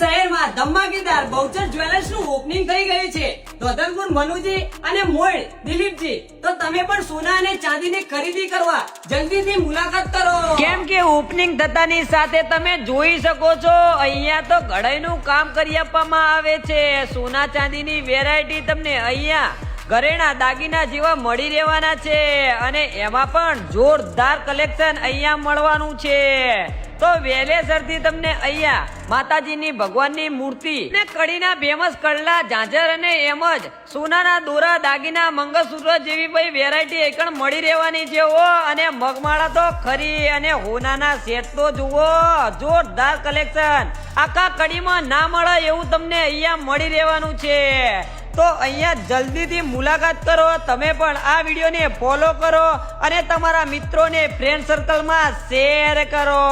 શહેરમાં ધમાકેદાર બહુચર જ્વેલર્સનું ઓપનિંગ થઈ ગયું છે. ધોધરપુર મનુજી અને મોડ દિલીપજી, તો તમે પણ સોના અને ચાંદીની ખરીદી કરવા જલ્દીથી મુલાકાત કરો. કેમ કે ઓપનિંગ થતાની સાથે તમે જોઈ શકો છો, અહીંયા તો ઘડાઈનું કામ કરી આપવામાં આવે છે. સોના ચાંદીની વેરાયટી તમને અહીંયા ઘરેણા દાગીના જેવા મળી રહેવાના છે. અને એમાં પણ જોરદાર કલેક્શન અહીંયા મળવાનું છે. તો વેલેસરથી તમને અહીંયા માતાજીની ભગવાનની મૂર્તિ ને કડીના ફેમસ કડલા, ઝાંઝર અને એમ જ સોનાના દોરા, દાગીના, મંગળસૂત્ર જેવી ભાઈ વેરાયટી એકણ મળી રહેવાની છે ઓ અને મગમાળા તો ખરી અને હોનાના સેટ તો જુઓ. જોરદાર કલેક્શન આખા કડીમાં ના મળે એવું તમને અહીંયા મળી રહેવાનું છે. તો અહીંયા જલ્દીથી મુલાકાત કરો, તમે પણ આ વિડીયોને ફોલો કરો અને તમારા મિત્રોને ફ્રેન્ડ સર્કલમાં શેર કરો.